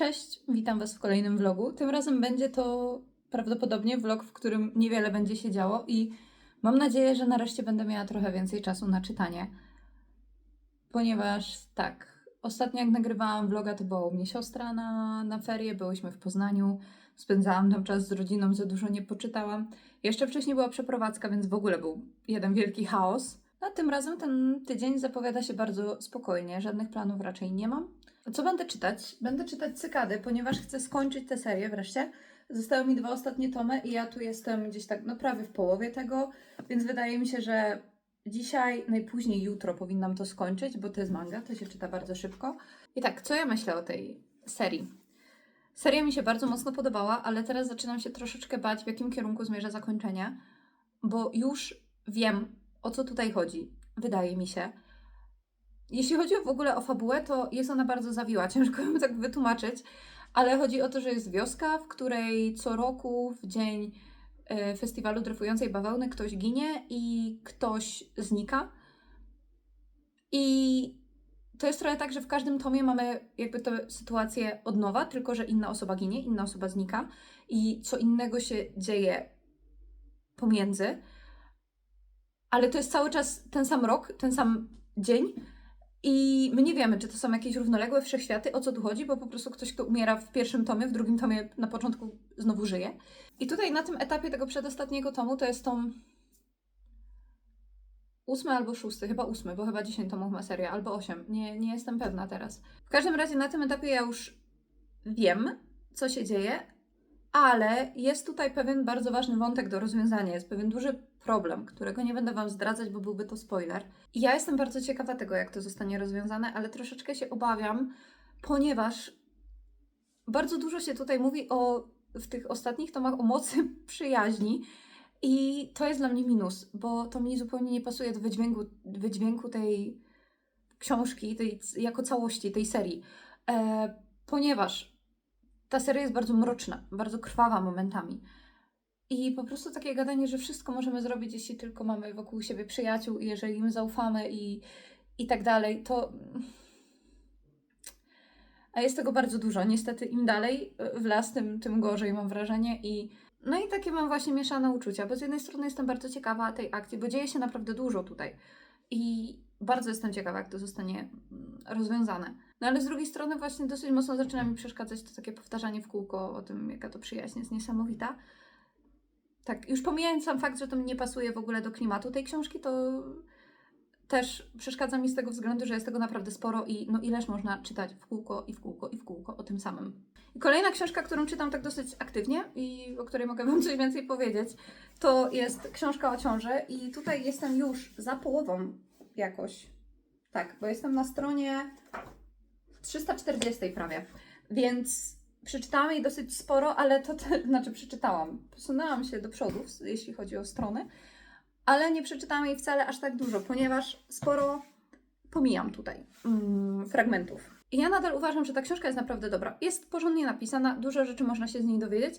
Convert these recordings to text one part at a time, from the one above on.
Cześć, witam Was w kolejnym vlogu. Tym razem będzie to prawdopodobnie vlog, w którym niewiele będzie się działo i mam nadzieję, że nareszcie będę miała trochę więcej czasu na czytanie. Ponieważ tak, ostatnio jak nagrywałam vloga, to była u mnie siostra na, na ferie, byłyśmy w Poznaniu, spędzałam tam czas z rodziną, za dużo nie poczytałam. Jeszcze wcześniej była przeprowadzka, więc w ogóle był jeden wielki chaos. A tym razem ten tydzień zapowiada się bardzo spokojnie, żadnych planów raczej nie mam. Co będę czytać? Będę czytać cykady, ponieważ chcę skończyć tę serię wreszcie. Zostały mi dwa ostatnie tomy i ja tu jestem gdzieś tak no prawie w połowie tego, więc wydaje mi się, że dzisiaj, najpóźniej jutro powinnam to skończyć, bo to jest manga, to się czyta bardzo szybko. I tak, co ja myślę o tej serii? Seria mi się bardzo mocno podobała, ale teraz zaczynam się troszeczkę bać, w jakim kierunku zmierza zakończenie, bo już wiem, o co tutaj chodzi. Wydaje mi się. Jeśli chodzi w ogóle o fabułę, to jest ona bardzo zawiła, ciężko ją tak wytłumaczyć, ale chodzi o to, że jest wioska, w której co roku w dzień e, festiwalu dryfującej bawełny ktoś ginie i ktoś znika. I to jest trochę tak, że w każdym tomie mamy jakby tę sytuację od nowa, tylko że inna osoba ginie, inna osoba znika i co innego się dzieje pomiędzy. Ale to jest cały czas ten sam rok, ten sam dzień. I my nie wiemy, czy to są jakieś równoległe wszechświaty, o co tu chodzi, bo po prostu ktoś, kto umiera w pierwszym tomie, w drugim tomie na początku znowu żyje. I tutaj na tym etapie tego przedostatniego tomu to jest tom ósmy albo szósty, chyba ósmy, bo chyba 10 tomów ma seria, albo osiem. Nie, nie jestem pewna teraz. W każdym razie na tym etapie ja już wiem, co się dzieje, ale jest tutaj pewien bardzo ważny wątek do rozwiązania. Jest pewien duży problem, którego nie będę Wam zdradzać, bo byłby to spoiler. Ja jestem bardzo ciekawa tego, jak to zostanie rozwiązane, ale troszeczkę się obawiam, ponieważ bardzo dużo się tutaj mówi o w tych ostatnich tomach o mocy przyjaźni. I to jest dla mnie minus, bo to mi zupełnie nie pasuje do wydźwięku, wydźwięku tej książki, tej, jako całości, tej serii. E, ponieważ ta seria jest bardzo mroczna, bardzo krwawa momentami. I po prostu takie gadanie, że wszystko możemy zrobić, jeśli tylko mamy wokół siebie przyjaciół i jeżeli im zaufamy i, i tak dalej, to. A jest tego bardzo dużo. Niestety, im dalej w las, tym, tym gorzej mam wrażenie. I no i takie mam właśnie mieszane uczucia, bo z jednej strony jestem bardzo ciekawa tej akcji, bo dzieje się naprawdę dużo tutaj. I bardzo jestem ciekawa, jak to zostanie mm, rozwiązane. No ale z drugiej strony właśnie dosyć mocno zaczyna mi przeszkadzać to takie powtarzanie w kółko o tym, jaka to przyjaźń jest niesamowita. Tak, już pomijając sam fakt, że to mi nie pasuje w ogóle do klimatu tej książki, to też przeszkadza mi z tego względu, że jest tego naprawdę sporo i no ileż można czytać w kółko i w kółko i w kółko o tym samym. I kolejna książka, którą czytam tak dosyć aktywnie i o której mogę Wam coś więcej powiedzieć, to jest książka o ciąży i tutaj jestem już za połową jakoś. Tak, bo jestem na stronie 340 prawie, więc przeczytałam jej dosyć sporo, ale to, te, znaczy przeczytałam, posunęłam się do przodu, jeśli chodzi o strony, ale nie przeczytałam jej wcale aż tak dużo, ponieważ sporo pomijam tutaj mm, fragmentów. I ja nadal uważam, że ta książka jest naprawdę dobra. Jest porządnie napisana, dużo rzeczy można się z niej dowiedzieć,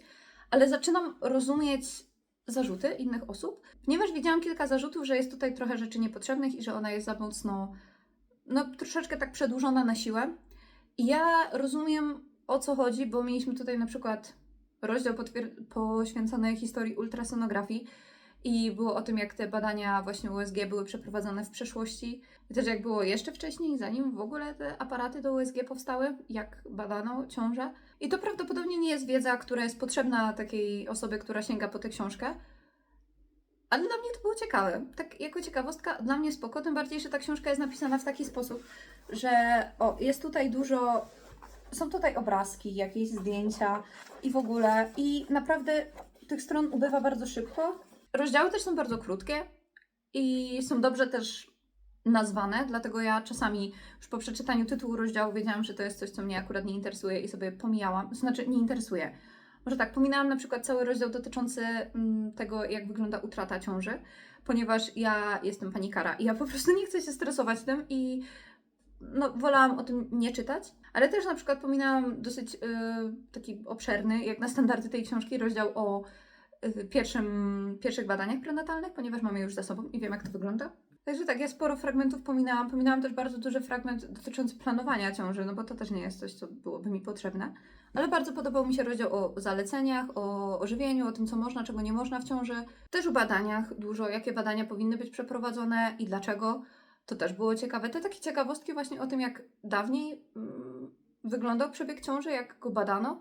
ale zaczynam rozumieć zarzuty innych osób, ponieważ widziałam kilka zarzutów, że jest tutaj trochę rzeczy niepotrzebnych i że ona jest za mocno, no troszeczkę tak przedłużona na siłę. Ja rozumiem o co chodzi, bo mieliśmy tutaj na przykład rozdział poświęcony historii ultrasonografii i było o tym, jak te badania właśnie USG były przeprowadzane w przeszłości. Też jak było jeszcze wcześniej, zanim w ogóle te aparaty do USG powstały, jak badano ciążę. I to prawdopodobnie nie jest wiedza, która jest potrzebna takiej osobie, która sięga po tę książkę. Ale dla mnie to było ciekawe. Tak jako ciekawostka, dla mnie spoko, tym bardziej, że ta książka jest napisana w taki sposób, że o, jest tutaj dużo są tutaj obrazki, jakieś zdjęcia i w ogóle. I naprawdę tych stron ubywa bardzo szybko. Rozdziały też są bardzo krótkie i są dobrze też nazwane, dlatego ja czasami już po przeczytaniu tytułu rozdziału wiedziałam, że to jest coś, co mnie akurat nie interesuje i sobie pomijałam. Znaczy, nie interesuje. Może tak, pominęłam na przykład cały rozdział dotyczący mm, tego, jak wygląda utrata ciąży, ponieważ ja jestem panikara i ja po prostu nie chcę się stresować tym i no, wolałam o tym nie czytać, ale też na przykład pominęłam dosyć y, taki obszerny, jak na standardy tej książki, rozdział o y, pierwszym, pierwszych badaniach prenatalnych, ponieważ mamy już za sobą i wiem, jak to wygląda. Także tak, ja sporo fragmentów pominęłam. Pominęłam też bardzo duży fragment dotyczący planowania ciąży, no bo to też nie jest coś, co byłoby mi potrzebne. Ale bardzo podobał mi się rozdział o zaleceniach, o, o żywieniu, o tym, co można, czego nie można w ciąży. Też o badaniach dużo, jakie badania powinny być przeprowadzone i dlaczego. To też było ciekawe. Te takie ciekawostki właśnie o tym, jak dawniej mm, wyglądał przebieg ciąży, jak go badano.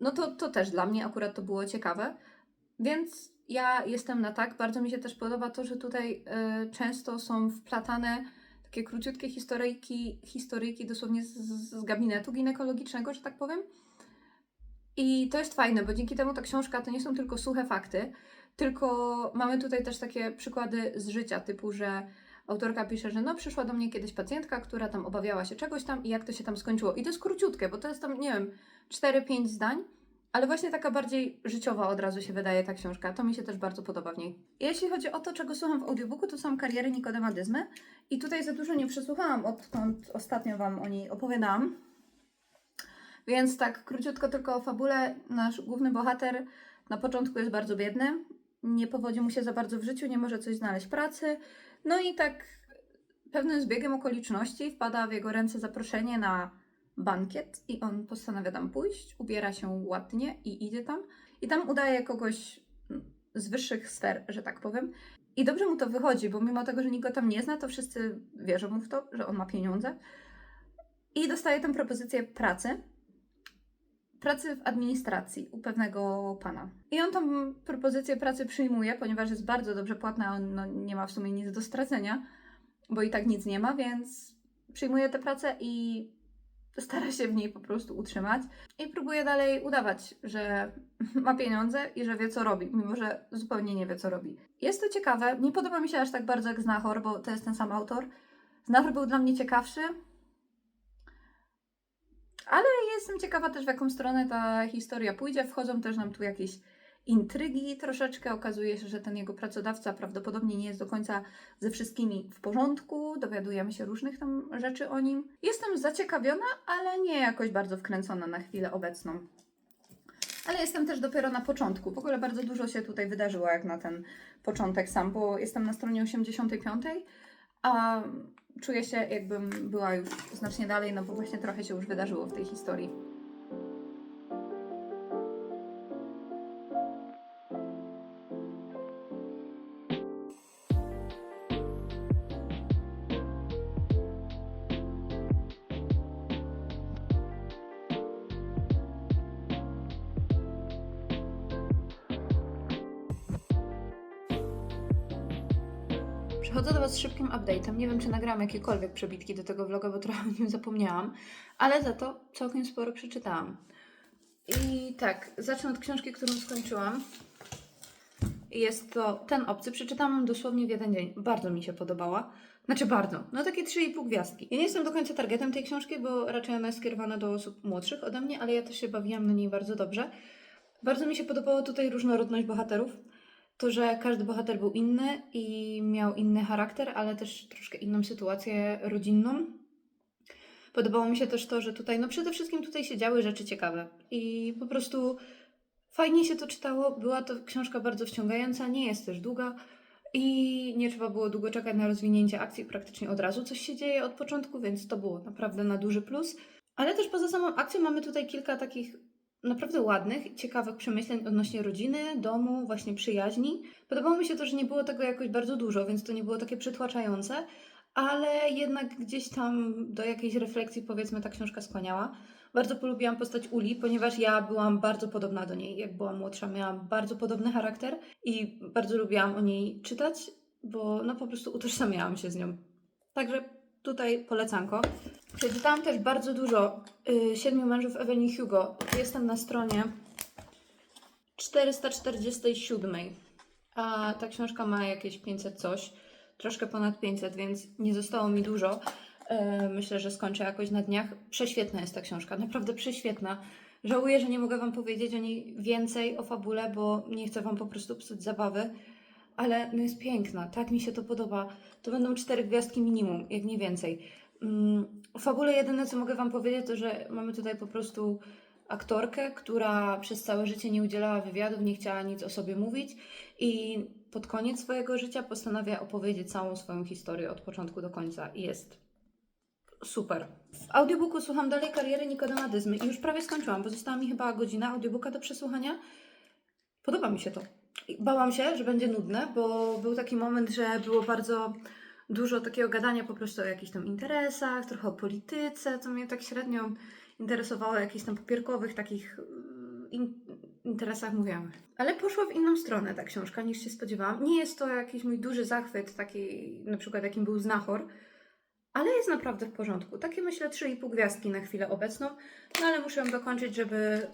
No to, to też dla mnie akurat to było ciekawe. Więc ja jestem na tak. Bardzo mi się też podoba to, że tutaj y, często są wplatane takie króciutkie historyjki, historyjki dosłownie z, z gabinetu ginekologicznego, że tak powiem. I to jest fajne, bo dzięki temu ta książka to nie są tylko suche fakty, tylko mamy tutaj też takie przykłady z życia, typu, że autorka pisze, że no przyszła do mnie kiedyś pacjentka, która tam obawiała się czegoś tam i jak to się tam skończyło. I to jest króciutkie, bo to jest tam, nie wiem, 4-5 zdań, ale właśnie taka bardziej życiowa od razu się wydaje ta książka. To mi się też bardzo podoba w niej. Jeśli chodzi o to, czego słucham w audiobooku, to są kariery Nikodema Dyzmy. I tutaj za dużo nie przesłuchałam, odkąd ostatnio Wam o niej opowiadałam. Więc tak króciutko tylko o fabule. Nasz główny bohater na początku jest bardzo biedny. Nie powodzi mu się za bardzo w życiu, nie może coś znaleźć pracy. No i tak pewnym zbiegiem okoliczności wpada w jego ręce zaproszenie na bankiet i on postanawia tam pójść, ubiera się ładnie i idzie tam. I tam udaje kogoś z wyższych sfer, że tak powiem. I dobrze mu to wychodzi, bo mimo tego, że nikt go tam nie zna, to wszyscy wierzą mu w to, że on ma pieniądze. I dostaje tę propozycję pracy. Pracy w administracji u pewnego pana. I on tą propozycję pracy przyjmuje, ponieważ jest bardzo dobrze płatna, on no, nie ma w sumie nic do stracenia, bo i tak nic nie ma, więc przyjmuje tę pracę i stara się w niej po prostu utrzymać i próbuje dalej udawać, że ma pieniądze i że wie co robi, mimo że zupełnie nie wie co robi. Jest to ciekawe, nie podoba mi się aż tak bardzo jak Znachor, bo to jest ten sam autor. Znachor był dla mnie ciekawszy, ale jestem ciekawa też w jaką stronę ta historia pójdzie. Wchodzą też nam tu jakieś intrygi troszeczkę. Okazuje się, że ten jego pracodawca prawdopodobnie nie jest do końca ze wszystkimi w porządku. Dowiadujemy się różnych tam rzeczy o nim. Jestem zaciekawiona, ale nie jakoś bardzo wkręcona na chwilę obecną. Ale jestem też dopiero na początku. W ogóle bardzo dużo się tutaj wydarzyło jak na ten początek sam, bo jestem na stronie 85, a czuję się jakbym była już znacznie dalej, no bo właśnie trochę się już wydarzyło w tej historii. Przychodzę do Was z szybkim update'em. Nie wiem, czy nagram jakiekolwiek przebitki do tego vloga, bo trochę o nim zapomniałam, ale za to całkiem sporo przeczytałam. I tak, zacznę od książki, którą skończyłam. Jest to Ten Obcy. Przeczytałam dosłownie w jeden dzień. Bardzo mi się podobała. Znaczy bardzo. No takie 3,5 gwiazdki. Ja nie jestem do końca targetem tej książki, bo raczej ona jest skierowana do osób młodszych ode mnie, ale ja też się bawiłam na niej bardzo dobrze. Bardzo mi się podobała tutaj różnorodność bohaterów to, że każdy bohater był inny i miał inny charakter, ale też troszkę inną sytuację rodzinną. Podobało mi się też to, że tutaj, no przede wszystkim tutaj się działy rzeczy ciekawe i po prostu fajnie się to czytało. Była to książka bardzo wciągająca, nie jest też długa i nie trzeba było długo czekać na rozwinięcie akcji, praktycznie od razu coś się dzieje od początku, więc to było naprawdę na duży plus. Ale też poza samą akcją mamy tutaj kilka takich naprawdę ładnych, ciekawych przemyśleń odnośnie rodziny, domu, właśnie przyjaźni. Podobało mi się to, że nie było tego jakoś bardzo dużo, więc to nie było takie przytłaczające, ale jednak gdzieś tam do jakiejś refleksji, powiedzmy, ta książka skłaniała. Bardzo polubiłam postać Uli, ponieważ ja byłam bardzo podobna do niej. Jak byłam młodsza, miałam bardzo podobny charakter i bardzo lubiłam o niej czytać, bo no po prostu utożsamiałam się z nią. Także tutaj polecanko. Przeczytałam też bardzo dużo y, Siedmiu mężów Evelyn Hugo. Jestem na stronie 447. A ta książka ma jakieś 500 coś, troszkę ponad 500, więc nie zostało mi dużo. E, Myślę, że skończę jakoś na dniach. Prześwietna jest ta książka, naprawdę prześwietna. Żałuję, że nie mogę Wam powiedzieć o niej więcej, o fabule, bo nie chcę Wam po prostu psuć zabawy. Ale no jest piękna, tak mi się to podoba. To będą cztery gwiazdki minimum, jak nie więcej. Mm, O fabule jedyne, co mogę Wam powiedzieć, to że mamy tutaj po prostu aktorkę, która przez całe życie nie udzielała wywiadów, nie chciała nic o sobie mówić i pod koniec swojego życia postanawia opowiedzieć całą swoją historię od początku do końca i jest super. W audiobooku słucham dalej kariery Nikodema Dyzmy i już prawie skończyłam, bo została mi chyba godzina audiobooka do przesłuchania. Podoba mi się to. Bałam się, że będzie nudne, bo był taki moment, że było bardzo dużo takiego gadania po prostu o jakichś tam interesach, trochę o polityce, co mnie tak średnio interesowało, jakichś tam papierkowych takich mm, in, interesach mówiłam. Ale poszła w inną stronę ta książka niż się spodziewałam. Nie jest to jakiś mój duży zachwyt, taki na przykład jakim był Znachor, ale jest naprawdę w porządku. Takie myślę 3,5 gwiazdki na chwilę obecną, no ale muszę ją dokończyć, żeby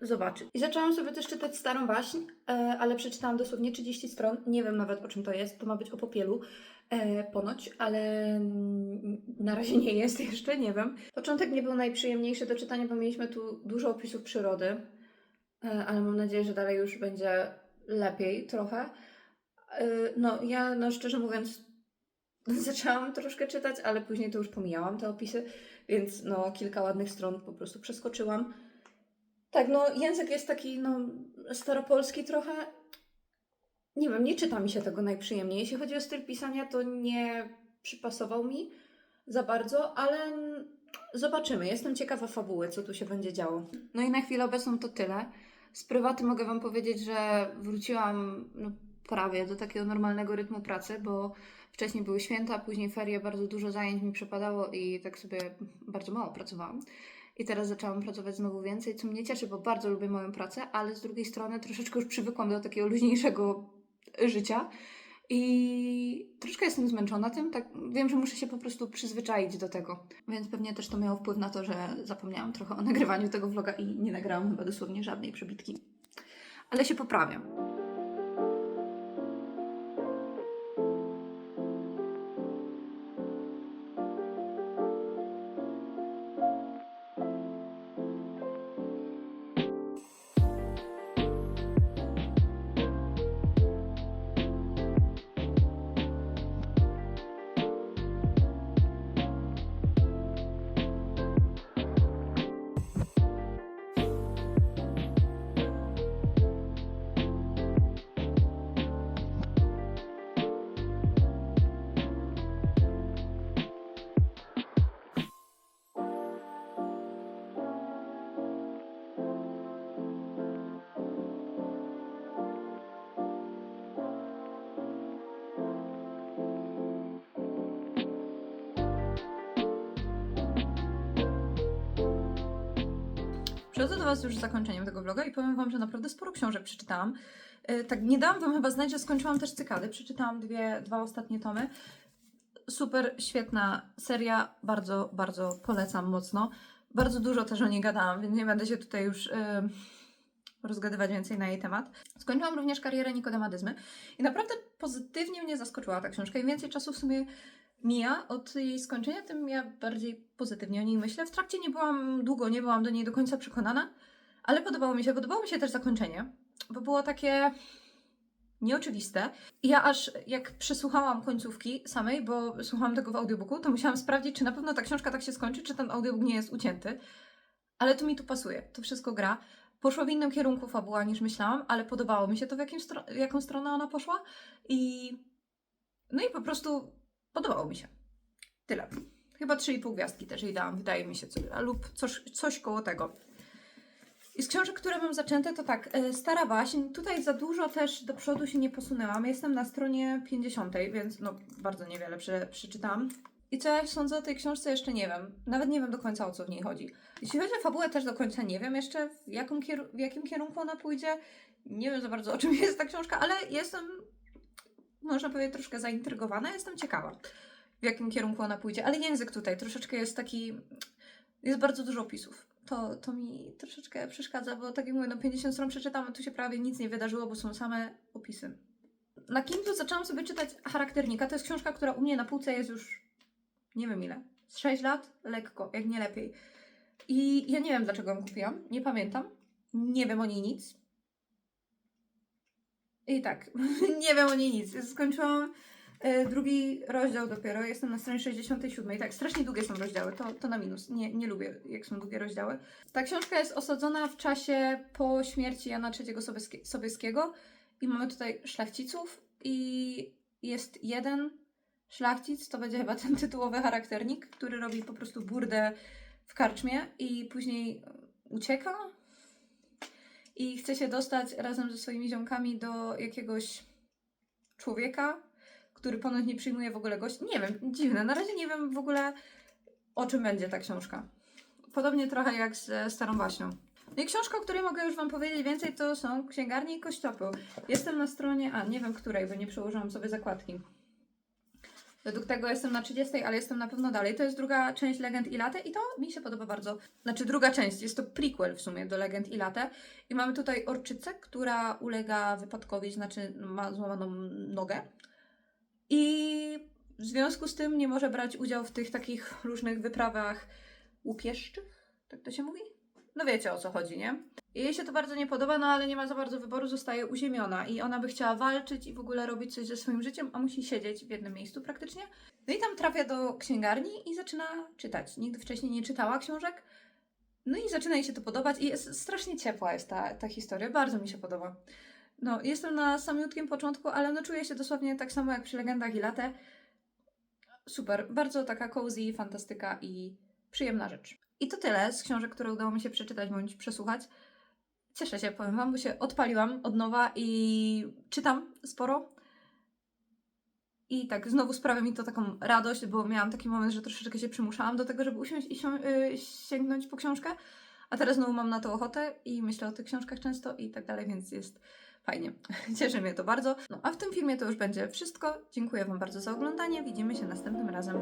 zobaczyć. I zaczęłam sobie też czytać starą baśń, e, ale przeczytałam dosłownie 30 stron. Nie wiem nawet o czym to jest. To ma być o popielu. E, ponoć, ale na razie nie jest jeszcze, nie wiem. Początek nie był najprzyjemniejszy do czytania, bo mieliśmy tu dużo opisów przyrody, e, ale mam nadzieję, że dalej już będzie lepiej trochę. No, ja, no szczerze mówiąc, zaczęłam troszkę czytać, ale później to już pomijałam te opisy, więc no kilka ładnych stron po prostu przeskoczyłam. Tak, no język jest taki, no, staropolski trochę. Nie wiem, nie czyta mi się tego najprzyjemniej. Jeśli chodzi o styl pisania, to nie przypasował mi za bardzo, ale zobaczymy. Jestem ciekawa fabuły, co tu się będzie działo. No i na chwilę obecną to tyle. Z prywaty mogę Wam powiedzieć, że wróciłam no, prawie do takiego normalnego rytmu pracy, bo wcześniej były święta, później ferie, bardzo dużo zajęć mi przepadało i tak sobie bardzo mało pracowałam. I teraz zaczęłam pracować znowu więcej, co mnie cieszy, bo bardzo lubię moją pracę, ale z drugiej strony troszeczkę już przywykłam do takiego luźniejszego życia i troszkę jestem zmęczona tym. Tak, wiem, że muszę się po prostu przyzwyczaić do tego. Więc pewnie też to miało wpływ na to, że zapomniałam trochę o nagrywaniu tego vloga i nie nagrałam chyba dosłownie żadnej przebitki. Ale się poprawiam. Przychodzę do Was już z zakończeniem tego vloga i powiem Wam, że naprawdę sporo książek przeczytałam. Yy, Tak, nie dałam Wam chyba znać, że skończyłam też cykady. Przeczytałam dwie, dwa ostatnie tomy. Super, świetna seria, bardzo, bardzo polecam mocno. Bardzo dużo też o niej gadałam, więc nie będę się tutaj już yy, rozgadywać więcej na jej temat. Skończyłam również karierę Nikodemadyzmy i naprawdę pozytywnie mnie zaskoczyła ta książka. Im więcej czasu w sumie mija od jej skończenia, tym ja bardziej pozytywnie o niej myślę. W trakcie nie byłam długo, nie byłam do niej do końca przekonana, ale podobało mi się. Podobało mi się też zakończenie, bo było takie nieoczywiste. Ja aż jak przesłuchałam końcówki samej, bo słuchałam tego w audiobooku, to musiałam sprawdzić, czy na pewno ta książka tak się skończy, czy ten audiobook nie jest ucięty. Ale to mi tu pasuje, to wszystko gra. Poszła w innym kierunku fabuła niż myślałam, ale podobało mi się to, w, jakim stro- w jaką stronę ona poszła. I no i po prostu podobało mi się. Tyle. Chyba 3,5 gwiazdki też jej dałam, wydaje mi się, co, lub coś, coś koło tego. I z książek, które mam zaczęte, to tak, e, Stara Baśń, tutaj za dużo też do przodu się nie posunęłam. Jestem na stronie 50, więc no bardzo niewiele prze, przeczytałam. I co ja sądzę o tej książce, jeszcze nie wiem. Nawet nie wiem do końca, o co w niej chodzi. Jeśli chodzi o fabułę, też do końca nie wiem jeszcze, w jakim kierunku ona pójdzie. Nie wiem za bardzo, o czym jest ta książka, ale jestem, można powiedzieć, troszkę zaintrygowana. Jestem ciekawa, w jakim kierunku ona pójdzie. Ale język tutaj troszeczkę jest taki... Jest bardzo dużo opisów. To, to mi troszeczkę przeszkadza, bo tak jak mówię, no 50 stron przeczytam, a tu się prawie nic nie wydarzyło, bo są same opisy. Na Kindle zaczęłam sobie czytać Charakternika. To jest książka, która u mnie na półce jest już nie wiem ile. Z 6 lat? Lekko, jak nie lepiej. I ja nie wiem, dlaczego ją kupiłam. Nie pamiętam. Nie wiem o niej nic. I tak, nie wiem o niej nic. Skończyłam E, drugi rozdział dopiero, jestem na stronie 67. Tak, strasznie długie są rozdziały, to, to na minus. Nie, nie lubię, jak są długie rozdziały. Ta książka jest osadzona w czasie po śmierci Jana III Sobieski- Sobieskiego i mamy tutaj szlachciców i jest jeden szlachcic, to będzie chyba ten tytułowy charakternik, który robi po prostu burdę w karczmie i później ucieka i chce się dostać razem ze swoimi ziomkami do jakiegoś człowieka, który ponoć nie przyjmuje w ogóle gości. Nie wiem, dziwne. Na razie nie wiem w ogóle o czym będzie ta książka. Podobnie trochę jak ze Starą Baśnią. No i książka, o której mogę już Wam powiedzieć więcej, to są Księgarnie i Kościoły. Jestem na stronie, a nie wiem której, bo nie przełożyłam sobie zakładki. Według tego jestem na 30, ale jestem na pewno dalej. To jest druga część Legend i Late i to mi się podoba bardzo. Znaczy druga część, jest to prequel w sumie do Legend i Late. I mamy tutaj orczycę, która ulega wypadkowi, znaczy ma złamaną nogę. I w związku z tym nie może brać udziału w tych takich różnych wyprawach łupieszczych, tak to się mówi? No wiecie o co chodzi, nie? I jej się to bardzo nie podoba, no ale nie ma za bardzo wyboru, zostaje uziemiona i ona by chciała walczyć i w ogóle robić coś ze swoim życiem, a musi siedzieć w jednym miejscu praktycznie. No i tam trafia do księgarni i zaczyna czytać. Nigdy wcześniej nie czytała książek. No i zaczyna jej się to podobać i jest strasznie ciepła jest ta, ta historia, bardzo mi się podoba. No, jestem na samiutkim początku, ale no czuję się dosłownie tak samo jak przy Legendach i Late. Super, bardzo taka cozy, fantastyka i przyjemna rzecz. I to tyle z książek, które udało mi się przeczytać bądź przesłuchać. Cieszę się, powiem Wam, bo się odpaliłam od nowa i czytam sporo. I tak, znowu sprawia mi to taką radość, bo miałam taki moment, że troszeczkę się przymuszałam do tego, żeby usiąść i sią- y, sięgnąć po książkę. A teraz znowu mam na to ochotę i myślę o tych książkach często i tak dalej, więc jest fajnie. Cieszy mnie to bardzo. No a w tym filmie to już będzie wszystko. Dziękuję Wam bardzo za oglądanie. Widzimy się następnym razem.